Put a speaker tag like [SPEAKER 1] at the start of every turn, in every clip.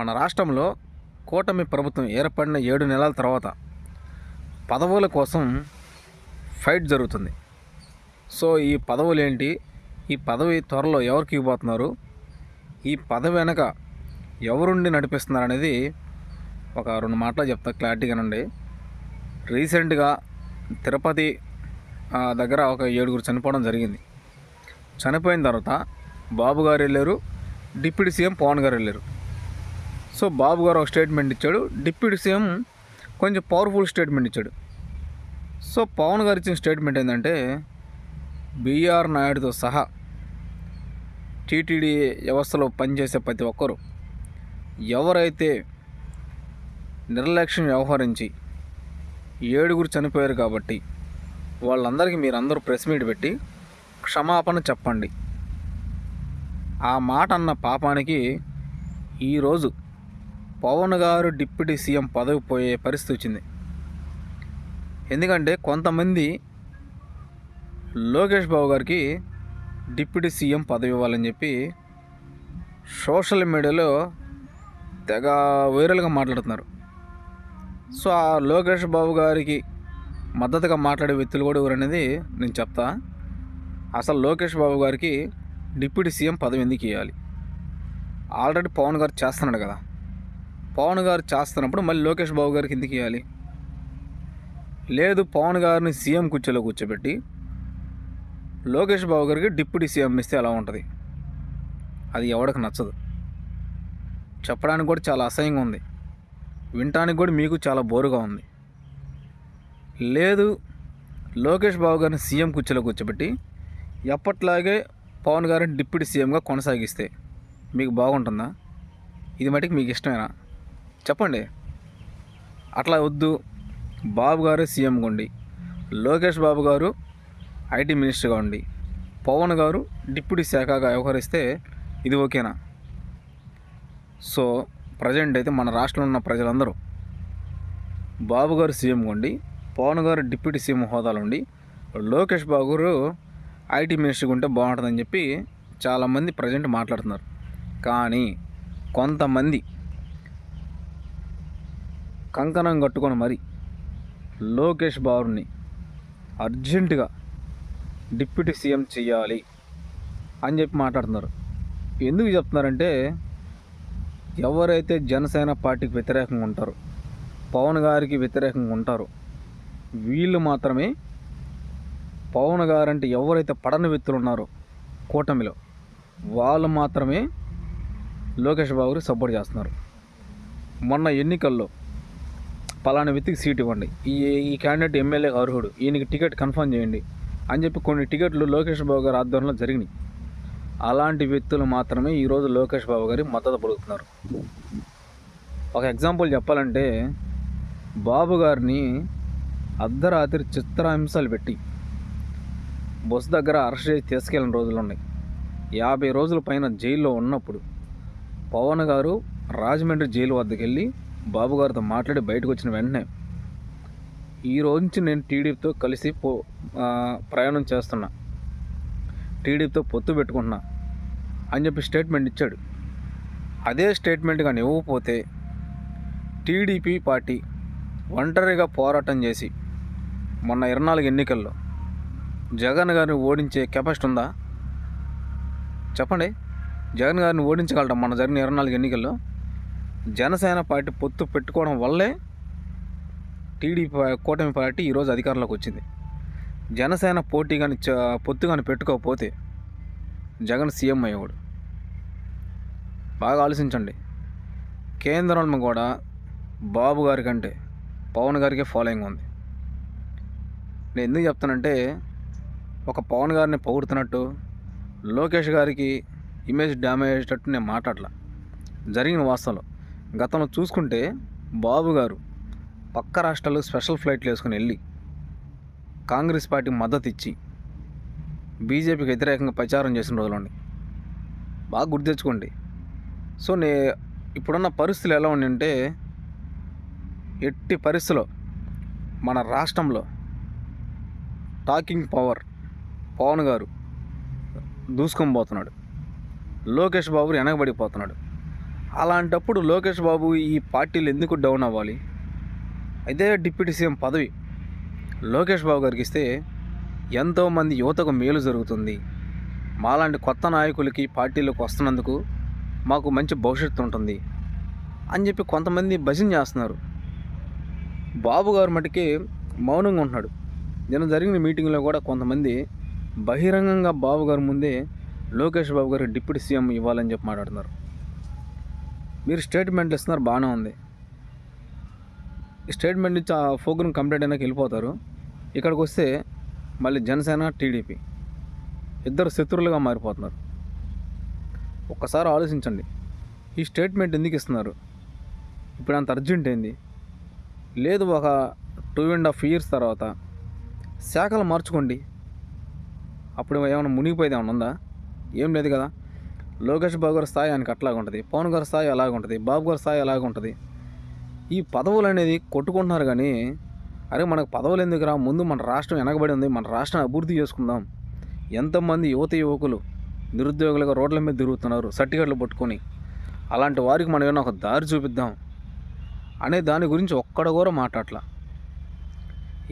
[SPEAKER 1] మన రాష్ట్రంలో కూటమి ప్రభుత్వం ఏర్పడిన ఏడు నెలల తర్వాత పదవుల కోసం ఫైట్ జరుగుతుంది. సో ఈ పదవులు ఏంటి ఈ పదవి త్వరలో ఎవరికి ఇవ్వబోతున్నారు? ఈ పదవి వెనక ఎవరుండి నడిపిస్తున్నారు అనేది ఒక రెండు మాటలు చెప్తా క్లారిటీగానండి. రీసెంట్గా తిరుపతి దగ్గర ఒక ఏడుగురు చనిపోవడం జరిగింది. చనిపోయిన తర్వాత బాబు గారు వెళ్ళారు డిప్యూటీ సీఎం పవన్ గారు వెళ్ళారు. సో బాబు గారు ఒక స్టేట్మెంట్ ఇచ్చాడు. డిప్యూటీ సీఎం కొంచెం పవర్ఫుల్ స్టేట్మెంట్ ఇచ్చాడు. సో పవన్ గారు ఇచ్చిన స్టేట్మెంట్ ఏంటంటే బీఆర్ నాయుడుతో సహా టీటీడీ వ్యవస్థలో పనిచేసే ప్రతి ఒక్కరు ఎవరైతే నిర్లక్ష్యం వ్యవహరించి ఏడుగురు చనిపోయారు కాబట్టి వాళ్ళందరికీ మీరందరూ ప్రెస్ మీట్ పెట్టి క్షమాపణ చెప్పండి. ఆ మాట అన్న పాపానికి ఈరోజు పవన్ గారు డిప్యూటీ సీఎం పదవి పోయే పరిస్థితి వచ్చింది. ఎందుకంటే కొంతమంది లోకేష్ బాబు గారికి డిప్యూటీ సీఎం పదవి ఇవ్వాలని చెప్పి సోషల్ మీడియాలో తెగ వైరల్గా మాట్లాడుతున్నారు. సో ఆ లోకేష్ బాబు గారికి మద్దతుగా మాట్లాడే వ్యక్తులు కూడా ఎవరనేది నేను చెప్తా. అసలు లోకేష్ బాబు గారికి డిప్యూటీ సీఎం పదవి ఎందుకు ఇవ్వాలి? ఆల్రెడీ పవన్ గారు చేస్తున్నాడు కదా. పవన్ గారు చేస్తున్నప్పుడు మళ్ళీ లోకేష్ బాబు గారికి ఎందుకు ఇవ్వాలి? లేదు పవన్ గారిని సీఎం కుర్చీలో కూర్చోబెట్టి లోకేష్ బాబు గారికి డిప్యూటీ సీఎం ఇస్తే ఎలా ఉంటుంది? అది ఎవరికి నచ్చదు. చెప్పడానికి కూడా చాలా అసహ్యంగా ఉంది. వినటానికి కూడా మీకు చాలా బోరుగా ఉంది. లేదు లోకేష్ బాబు గారిని సీఎం కుర్చీలో కూర్చోబెట్టి ఎప్పట్లాగే పవన్ గారిని డిప్యూటీ సీఎంగా కొనసాగిస్తే మీకు బాగుంటుందా? ఇది మటుకు మీకు ఇష్టమేనా? చెప్పండి. అట్లా వద్దు. బాబు గారు సీఎంగా ఉండి లోకేష్ బాబు గారు ఐటీ మినిస్టర్గా ఉండి. పవన్ గారు డిప్యూటీ శాఖగా వ్యవహరిస్తే ఇది ఓకేనా? సో ప్రజెంట్ అయితే మన రాష్ట్రంలో ఉన్న ప్రజలందరూ బాబు గారు సీఎంగా ఉండి పవన్ గారు డిప్యూటీ సీఎం హోదాలో ఉండి లోకేష్ బాబు గారు ఐటీ మినిస్టర్గా ఉంటే బాగుంటుందని చెప్పి చాలామంది ప్రజెంట్ మాట్లాడుతున్నారు. కానీ కొంతమంది కంకణం కట్టుకొని మరి లోకేష్ బాబుని అర్జెంటుగా డిప్యూటీ సీఎం చేయాలి అని చెప్పి మాట్లాడుతున్నారు. ఎందుకు చెప్తున్నారంటే ఎవరైతే జనసేన పార్టీకి వ్యతిరేకంగా ఉంటారో పవన్ గారికి వ్యతిరేకంగా ఉంటారో వీళ్ళు మాత్రమే పవన్ గారు అంటే ఎవరైతే పడని వ్యక్తులు ఉన్నారో కూటమిలో వాళ్ళు మాత్రమే లోకేష్ బాబుకి సపోర్ట్ చేస్తున్నారు. మొన్న ఎన్నికల్లో పలానా వ్యక్తికి సీట్ ఇవ్వండి. ఈ ఈ క్యాండిడేట్ ఎమ్మెల్యేకి అర్హుడు. ఈయనకి టికెట్ కన్ఫర్మ్ చేయండి అని చెప్పి కొన్ని టికెట్లు లోకేష్ బాబు గారి ఆధ్వర్యంలో జరిగినాయి. అలాంటి వ్యక్తులు మాత్రమే ఈరోజు లోకేష్ బాబు గారి మద్దతు పలుకుతున్నారు. ఒక ఎగ్జాంపుల్ చెప్పాలంటే బాబు గారిని అర్ధరాత్రి చిత్రహింసలు పెట్టి బస్ దగ్గర అరెస్ట్ చేసి తీసుకెళ్ళిన రోజులు ఉన్నాయి. యాభై రోజుల పైన జైల్లో ఉన్నప్పుడు పవన్ గారు రాజమండ్రి జైలు వద్దకు వెళ్ళి బాబు గారితో మాట్లాడి బయటకు వచ్చిన వెంటనే ఈ రోజు నుంచి నేను టీడీపీతో కలిసి పో ప్రయాణం చేస్తున్నా. టీడీపీతో పొత్తు పెట్టుకుంటున్నా అని చెప్పి స్టేట్మెంట్ ఇచ్చాడు. అదే స్టేట్మెంట్ కానీ ఇవ్వకపోతే టీడీపీ పార్టీ ఒంటరిగా పోరాటం చేసి మొన్న ఇరవై నాలుగు ఎన్నికల్లో జగన్ గారిని ఓడించే కెపాసిటీ ఉందా? చెప్పండి. జగన్ గారిని ఓడించగలటం మన జరిగిన ఇరవై నాలుగు ఎన్నికల్లో జనసేన పార్టీ పొత్తు పెట్టుకోవడం వల్లే టీడీపీ కూటమి పార్టీ ఈరోజు అధికారంలోకి వచ్చింది. జనసేన పోటీ కానీ పొత్తు కానీ పెట్టుకోకపోతే జగన్ సీఎం అయ్యేవాడు. బాగా ఆలోచించండి. కేంద్రంలో కూడా బాబు గారి కంటే పవన్ గారికే ఫాలోయింగ్ ఉంది. నేను ఎందుకు చెప్తానంటే ఒక పవన్ గారిని పొగుడుతున్నట్టు లోకేష్ గారికి ఇమేజ్ డ్యామేజ్ అయ్యేటట్టు నేను మాట్లాడలా. జరిగిన వాస్తవంలో. గతంలో చూసుకుంటే బాబు గారు పక్క రాష్ట్రాలు స్పెషల్ ఫ్లైట్లు వేసుకుని వెళ్ళి కాంగ్రెస్ పార్టీకి మద్దతు ఇచ్చి బీజేపీకి వ్యతిరేకంగా ప్రచారం చేసిన రోజులండి. బాగా గుర్తు తెచ్చుకోండి. సో నే ఇప్పుడున్న పరిస్థితులు ఎలా ఉన్నాయంటే ఎట్టి పరిస్థితిలో మన రాష్ట్రంలో టాకింగ్ పవర్ పవన్ గారు దూసుకొని పోతున్నాడు. లోకేష్ బాబు వెనకబడిపోతున్నాడు. అలాంటప్పుడు లోకేష్ బాబు ఈ పార్టీలు ఎందుకు డౌన్ అవ్వాలి? అయితే డిప్యూటీ సీఎం పదవి. లోకేష్ బాబు గారికి ఇస్తే ఎంతోమంది యువతకు మేలు జరుగుతుంది. మాలాంటి కొత్త నాయకులకి పార్టీలోకి వస్తున్నందుకు మాకు మంచి భవిష్యత్తు ఉంటుంది అని చెప్పి కొంతమంది భజన చేస్తున్నారు. బాబు గారు మటుకే మౌనంగా ఉంటున్నాడు. నిన్న జరిగిన మీటింగ్లో కూడా కొంతమంది బహిరంగంగా బాబు గారు ముందే లోకేష్ బాబు గారు డిప్యూటీ సీఎం ఇవ్వాలని చెప్పి మాట్లాడుతున్నారు. మీరు స్టేట్మెంట్లు ఇస్తున్నారు బాగానే ఉంది. ఈ స్టేట్మెంట్ నుంచి ఆ ఫోగ్రూమ్ కంప్లీట్ అయినాక వెళ్ళిపోతారు. ఇక్కడికి వస్తే మళ్ళీ జనసేన టీడీపీ ఇద్దరు శత్రువులుగా మారిపోతున్నారు. ఒక్కసారి ఆలోచించండి. ఈ స్టేట్మెంట్ ఎందుకు ఇస్తున్నారు? ఇప్పుడు అంత అర్జెంట్ ఏంది? లేదు ఒక టూ అండ్ హాఫ్ ఇయర్స్ తర్వాత శాఖలు మార్చుకోండి. అప్పుడు ఏమైనా మునిగిపోయేది ఏమైనా ఉందా? ఏం లేదు కదా. లోకేష్ బాబు గారి స్థాయి ఆయనకి అట్లాగే ఉంటుంది. పవన్ గారి స్థాయి అలాగుంటుంది బాబు గారి స్థాయి అలాగుంటుంది ఈ పదవులు అనేది కొట్టుకుంటున్నారు కానీ అరే మనకు పదవులు ఎందుకురా ముందు మన రాష్ట్రం వెనకబడి ఉంది. మన రాష్ట్రం అభివృద్ధి చేసుకుందాం. ఎంతమంది యువత యువకులు నిరుద్యోగులుగా రోడ్ల మీద తిరుగుతున్నారు సర్టిఫికెట్లు పట్టుకొని. అలాంటి వారికి మనం ఏమైనా ఒక దారి చూపిద్దాం అనే దాని గురించి ఒక్కడ కూడా మాట్లాడలా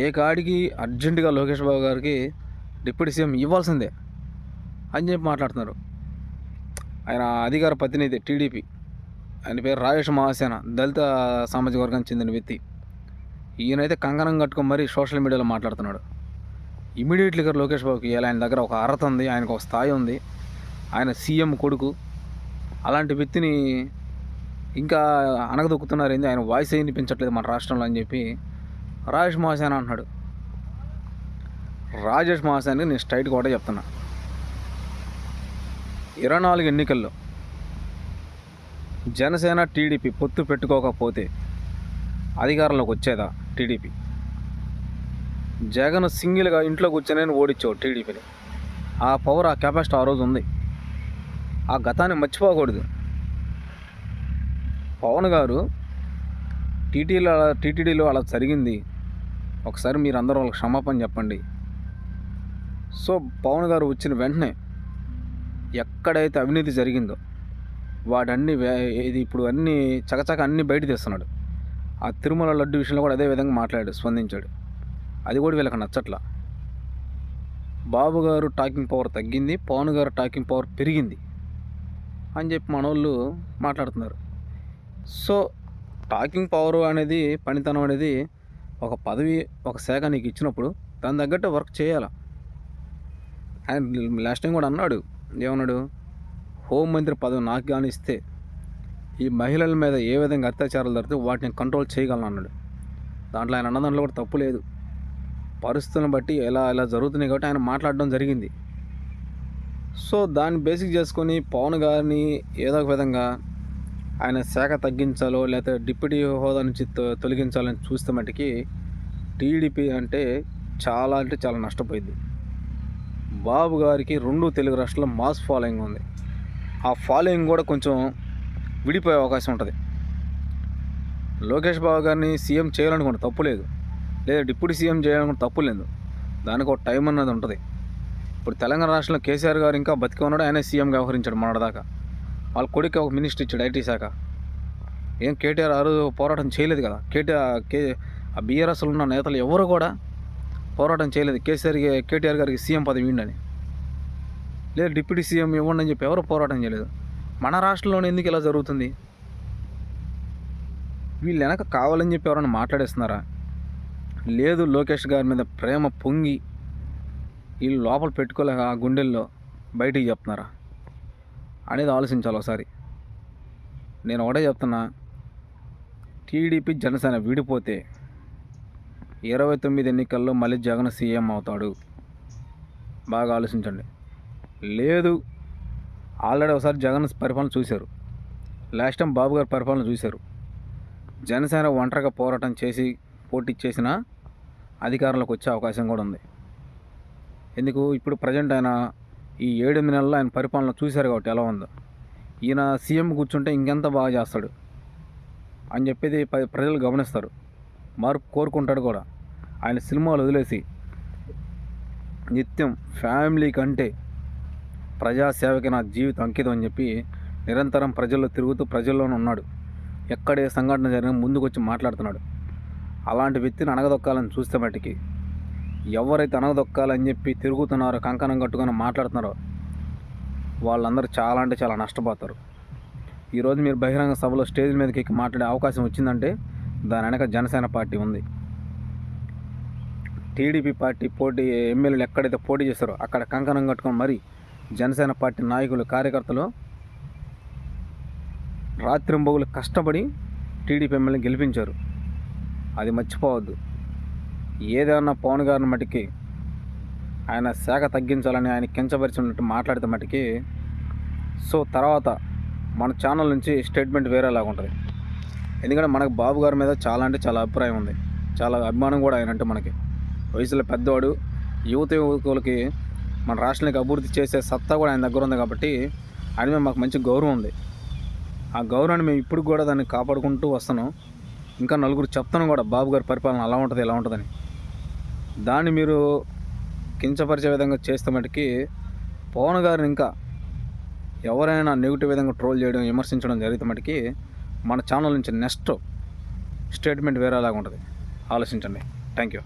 [SPEAKER 1] ఏ కాడికి అర్జెంటుగా లోకేష్ బాబు గారికి డిప్యూటీ సీఎం ఇవ్వాల్సిందే అని చెప్పి మాట్లాడుతున్నారు. ఆయన అధికార ప్రతినిధి టీడీపీ. ఆయన పేరు రాజేష్ మహాసేన దళిత సామాజిక వర్గానికి చెందిన వ్యక్తి. ఈయనైతే కంకణం కట్టుకొని మరీ సోషల్ మీడియాలో మాట్లాడుతున్నాడు. ఇమీడియట్లీగా లోకేష్ బాబుకి ఇవాళ ఆయన దగ్గర ఒక అర్హత ఉంది ఆయనకు ఒక స్థాయి ఉంది. ఆయన సీఎం కొడుకు. అలాంటి వ్యక్తిని ఇంకా అనగదొక్కుతున్నారు ఏంది? ఆయన వాయిస్ వినిపించట్లేదు మన రాష్ట్రంలో అని చెప్పి రాజేష్ మహాసేన అంటున్నాడు. రాజేష్ మహాసేనకి నేను స్ట్రైట్గా కూడా చెప్తున్నా. ఇరవై నాలుగు ఎన్నికల్లో జనసేన టీడీపీ పొత్తు పెట్టుకోకపోతే అధికారంలోకి వచ్చేదా టీడీపీ? జగన్ సింగిల్గా ఇంట్లో కూర్చొని ఓడించావు టీడీపీని. ఆ పవర్ ఆ కెపాసిటీ ఆ రోజు ఉంది. ఆ గతాన్ని మర్చిపోకూడదు. పవన్ గారు టీటీలో టీటీడీలో అలా జరిగింది. ఒకసారి మీరు అందరూ వాళ్ళకి క్షమాపణ చెప్పండి. సో పవన్ గారు వచ్చిన వెంటనే ఎక్కడైతే అవినీతి జరిగిందో వాడన్ని ఇది ఇప్పుడు అన్ని చకచక అన్ని బయట తీస్తున్నాడు. ఆ తిరుమల లడ్డు విషయంలో కూడా అదే విధంగా మాట్లాడాడు స్పందించాడు. అది కూడా వీళ్ళకి నచ్చట్లా. బాబు గారు టాకింగ్ పవర్ తగ్గింది పవన్ గారు టాకింగ్ పవర్ పెరిగింది అని చెప్పి మనోళ్ళు మాట్లాడుతున్నారు. సో టాకింగ్ పవర్ అనేది పనితనం అనేది ఒక పదవి ఒక శాఖ నీకు ఇచ్చినప్పుడు దాని తగ్గట్టు వర్క్ చేయాలి? అండ్ లాస్ట్ టైం కూడా అన్నాడు ఏమన్నాడు? హోంమంత్రి పదవి నాకు కానీ ఇస్తే ఈ మహిళల మీద ఏ విధంగా అత్యాచారాలు జరిగితే వాటిని కంట్రోల్ చేయగలను అన్నాడు. దాంట్లో ఆయన అన్న దాంట్లో కూడా తప్పు లేదు. పరిస్థితులను బట్టి ఎలా ఎలా జరుగుతున్నాయి కాబట్టి ఆయన మాట్లాడడం జరిగింది. సో దాన్ని బేసిక్ చేసుకొని పవన్ గారిని ఏదో ఒక విధంగా ఆయన శాఖ తగ్గించాలో లేకపోతే డిప్యూటీ హోదా నుంచి తొ- తొలగించాలని చూస్తే మటుకి టీడీపీ అంటే చాలా అంటే చాలా నష్టపోయింది. బాబు గారికి రెండు తెలుగు రాష్ట్రాల్లో మాస్ ఫాలోయింగ్ ఉంది. ఆ ఫాలోయింగ్ కూడా కొంచెం విడిపోయే అవకాశం ఉంటుంది. లోకేష్ బాబు గారిని సీఎం చేయాలనుకుంటే తప్పు లేదు. లేదా డిప్యూటీ సీఎం చేయాలనుకుంటే తప్పు లేదు. దానికి ఒక టైం అన్నది ఉంటుంది. ఇప్పుడు తెలంగాణ రాష్ట్రంలో కేసీఆర్ గారు ఇంకా బతికి ఉన్నాడు. ఆయన సీఎం వ్యవహరించాడు మొన్నటిదాకా. వాళ్ళ కొడుకు ఒక మినిస్టర్ ఇచ్చాడు ఐటీ శాఖ. ఏం కేటీఆర్ ఆ రోజు పోరాటం చేయలేదు కదా. కేటీఆర్ కే ఆ బీఆర్ఎస్లో ఉన్న నేతలు ఎవరు కూడా పోరాటం చేయలేదు. కేసీఆర్ కేటీఆర్ గారికి సీఎం పదవి ఇవ్వండి లేదు డిప్యూటీ సీఎం ఇవ్వండి అని చెప్పి ఎవరు పోరాటం చేయలేదు. మన రాష్ట్రంలోనే ఎందుకు ఇలా జరుగుతుంది? వీళ్ళు వెనక కావాలని చెప్పి ఎవరైనా మాట్లాడేస్తున్నారా? లేదు లోకేష్ గారి మీద ప్రేమ పొంగి వీళ్ళు లోపల పెట్టుకోలేక ఆ గుండెల్లో బయటికి చెప్తున్నారా? అనేది ఆలోచించాలి ఒకసారి. నేను ఒకటే చెప్తున్నా టీడీపీ జనసేన విడిపోతే ఇరవై తొమ్మిది ఎన్నికల్లో మళ్ళీ జగన్ సీఎం అవుతాడు. బాగా ఆలోచించండి. లేదు ఆల్రెడీ ఒకసారి జగన్ పరిపాలన చూశారు. లాస్ట్ టైం బాబు గారి పరిపాలన చూశారు. జనసేన ఒంటరిగా పోరాటం చేసి పోటీ చేసినా అధికారంలోకి వచ్చే అవకాశం కూడా ఉంది. ఎందుకు? ఇప్పుడు ప్రజెంట్ ఆయన ఈ ఏడెనిమిది నెలల్లో ఆయన పరిపాలన చూశారు కాబట్టి ఎలా ఉందో. ఈయన సీఎం కూర్చుంటే ఇంకెంత బాగా చేస్తాడు అని చెప్పేది ప- ప్రజలు గమనిస్తారు. మార్పు కోరుకుంటాడు కూడా. ఆయన సినిమాలు వదిలేసి నిత్యం ఫ్యామిలీ కంటే ప్రజాసేవకి నా జీవితం అంకితం అని చెప్పి నిరంతరం ప్రజల్లో తిరుగుతూ ప్రజల్లోనే ఉన్నాడు. ఎక్కడ ఏ సంఘటన జరిగిన ముందుకొచ్చి మాట్లాడుతున్నాడు. అలాంటి వ్యక్తిని అణగదొక్కాలని చూస్తే మట్టికి ఎవరైతే అణగదొక్కాలని చెప్పి తిరుగుతున్నారో కంకణం కట్టుకొని మాట్లాడుతున్నారో వాళ్ళందరూ చాలా అంటే చాలా నష్టపోతారు. ఈరోజు మీరు బహిరంగ సభలో స్టేజ్ మీదకి ఎక్కి మాట్లాడే అవకాశం వచ్చిందంటే దాని వెనక జనసేన పార్టీ ఉంది. టీడీపీ పార్టీ పోటీ ఎమ్మెల్యేలు ఎక్కడైతే పోటీ చేస్తారో అక్కడ కంకణం కట్టుకొని మరి జనసేన పార్టీ నాయకులు కార్యకర్తలు రాత్రింబగులు కష్టపడి టీడీపీ ఎమ్మెల్యే గెలిపించారు. అది మర్చిపోవద్దు. ఏదైనా పవన్ గారిని మటుకి ఆయన శాఖ తగ్గించాలని ఆయన కించపరిచినట్టు మాట్లాడితే మటుకి సో తర్వాత మన ఛానల్ నుంచి స్టేట్మెంట్ వేరేలాగా ఉంటుంది. ఎందుకంటే మనకు బాబు గారి మీద చాలా అంటే చాలా అభిప్రాయం ఉంది. చాలా అభిమానం కూడా ఆయన అంటే మనకి. వయసులో పెద్దవాడు యువత యువకులకి మన రాష్ట్రానికి అభివృద్ధి చేసే సత్తా కూడా ఆయన దగ్గర ఉంది కాబట్టి ఆయన మీద మాకు మంచి గౌరవం ఉంది. ఆ గౌరవాన్ని మేము ఇప్పుడు కూడా దాన్ని కాపాడుకుంటూ వస్తున్నాం. ఇంకా నలుగురు చెప్తాను కూడా బాబు గారి పరిపాలన అలా ఉంటుంది ఇలా ఉంటుందని. దాన్ని మీరు కించపరిచే విధంగా చేస్తే మటుకి పవన్ గారిని ఇంకా ఎవరైనా నెగిటివ్ విధంగా ట్రోల్ చేయడం విమర్శించడం జరిగితే మటుకి మన ఛానల్ నుంచి నెక్స్ట్ స్టేట్మెంట్ వేరేలాగా ఉంటుంది. ఆలోచించండి. Thank you